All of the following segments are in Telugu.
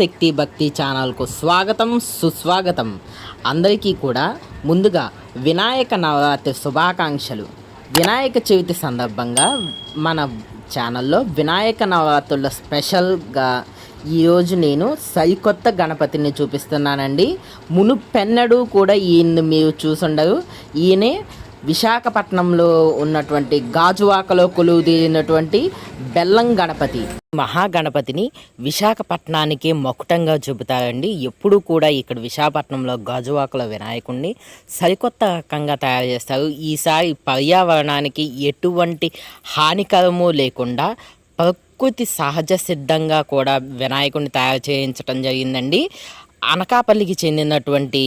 శక్తి భక్తి ఛానల్కు స్వాగతం సుస్వాగతం. అందరికీ కూడా ముందుగా వినాయక నవరాత్రి శుభాకాంక్షలు. వినాయక చవితి సందర్భంగా మన ఛానల్లో వినాయక నవరాత్రుల స్పెషల్గా ఈరోజు నేను సరికొత్త గణపతిని చూపిస్తున్నానండి. మునుపెన్నడూ కూడా ఈయన్ని మీరు చూసుండరు. ఈయనే విశాఖపట్నంలో ఉన్నటువంటి గాజువాకలో కొలువుదీరినటువంటి బెల్లం గణపతి. మహాగణపతిని విశాఖపట్నానికి మకుటంగా చూపుతారండి. ఎప్పుడూ కూడా ఇక్కడ విశాఖపట్నంలో గాజువాకల వినాయకుడిని సరికొత్త రకంగా తయారు చేస్తారు. ఈసారి పర్యావరణానికి ఎటువంటి హానికరము లేకుండా ప్రకృతి సహజ సిద్ధంగా కూడా వినాయకుడిని తయారు చేయించడం జరిగిందండి. అనకాపల్లికి చెందినటువంటి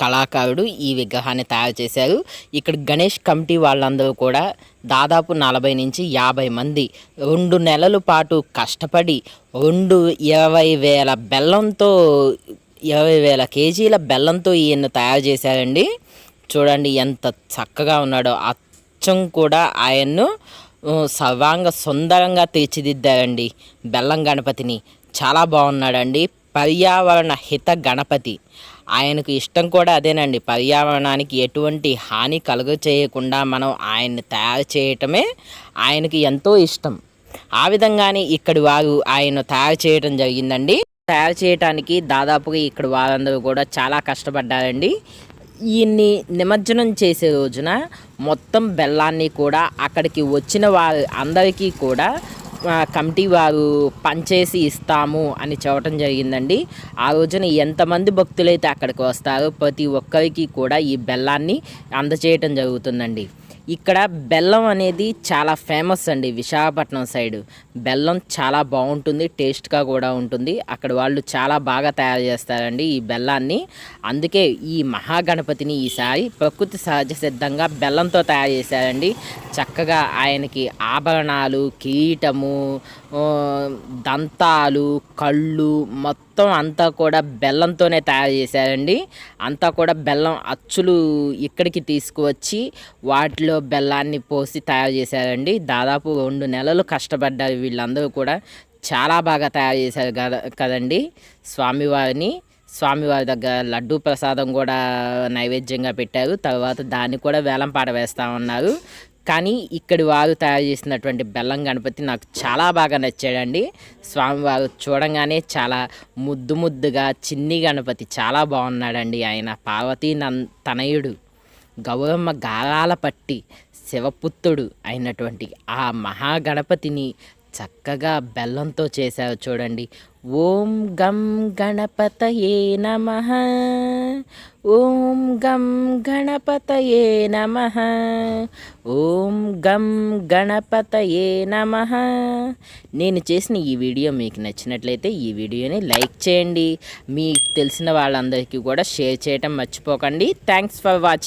కళాకారుడు ఈ విగ్రహాన్ని తయారు చేశారు. ఇక్కడ గణేష్ కమిటీ వాళ్ళందరూ కూడా దాదాపు నలభై నుంచి యాభై మంది రెండు నెలల పాటు కష్టపడి రెండు ఇరవై వేల బెల్లంతో ఇరవై వేల కేజీల బెల్లంతో ఈయన తయారు చేశారండి. చూడండి ఎంత చక్కగా ఉన్నాడో. అచ్చం కూడా ఆయన్ను సర్వాంగ సుందరంగా తీర్చిదిద్దారండి బెల్లం గణపతిని. చాలా బాగున్నాడండి. పర్యావరణ హిత గణపతి. ఆయనకు ఇష్టం కూడా అదేనండి. పర్యావరణానికి ఎటువంటి హాని కలుగ చేయకుండా మనం ఆయన్ని తయారు చేయటమే ఆయనకి ఎంతో ఇష్టం. ఆ విధంగానే ఇక్కడి వారు ఆయన తయారు చేయటం జరిగిందండి. తయారు చేయటానికి దాదాపుగా ఇక్కడ వారందరూ కూడా చాలా కష్టపడ్డారండి. ఈయన్ని నిమజ్జనం చేసే రోజున మొత్తం బెల్లాన్ని కూడా అక్కడికి వచ్చిన వారు అందరికీ కూడా కమిటీ వారు పనిచేసి ఇస్తాము అని చెప్పడం జరిగిందండి. ఆ రోజున ఎంతమంది భక్తులైతే అక్కడికి వస్తారో ప్రతి ఒక్కరికి కూడా ఈ బెల్లాన్ని అందచేయటం జరుగుతుందండి. ఇక్కడ బెల్లం అనేది చాలా ఫేమస్ అండి విశాఖపట్నం సైడ్. బెల్లం చాలా బాగుంటుంది టేస్ట్గా కూడా ఉంటుంది. అక్కడ వాళ్ళు చాలా బాగా తయారు చేస్తారండి ఈ బెల్లాన్ని. అందుకే ఈ మహాగణపతిని ఈసారి ప్రకృతి సహజ సిద్ధంగా బెల్లంతో తయారు చేశారండి. చక్కగా ఆయనకి ఆభరణాలు కిరీటము దంతాలు కళ్ళు మొత్తం మొత్తం అంతా కూడా బెల్లంతోనే తయారు చేశారండి. అంతా కూడా బెల్లం అచ్చులు ఇక్కడికి తీసుకువచ్చి వాటిలో బెల్లాన్ని పోసి తయారు చేశారండి. దాదాపు రెండు నెలలు కష్టపడ్డారు వీళ్ళందరూ కూడా. చాలా బాగా తయారు చేశారు కదా కదండి స్వామివారిని. స్వామివారి దగ్గర లడ్డూ ప్రసాదం కూడా నైవేద్యంగా పెట్టారు. తర్వాత దాన్ని కూడా వేలంపాట వేస్తూ వేస్తా ఉన్నారు. కానీ ఇక్కడి వారు తయారు చేసినటువంటి బెల్లం గణపతి నాకు చాలా బాగా నచ్చాడండి. స్వామివారు చూడంగానే చాలా ముద్దు ముద్దుగా చిన్ని గణపతి చాలా బాగున్నాడండి ఆయన. పార్వతీ నన్ తనయుడు గౌరమ్మ గాలాల పట్టి శివపుత్రుడు అయినటువంటి ఆ మహాగణపతిని చక్కగా బెల్లంతో చేశారు చూడండి. ఓం గం గణపతయే నమ. ఓం గం గణపతయే నమ. ఓం గం గణపతయే నమ. నేను చేసిన ఈ వీడియో మీకు నచ్చినట్లయితే ఈ వీడియోని లైక్ చేయండి. మీకు తెలిసిన వాళ్ళందరికీ కూడా షేర్ చేయటం మర్చిపోకండి. Thanks for watching.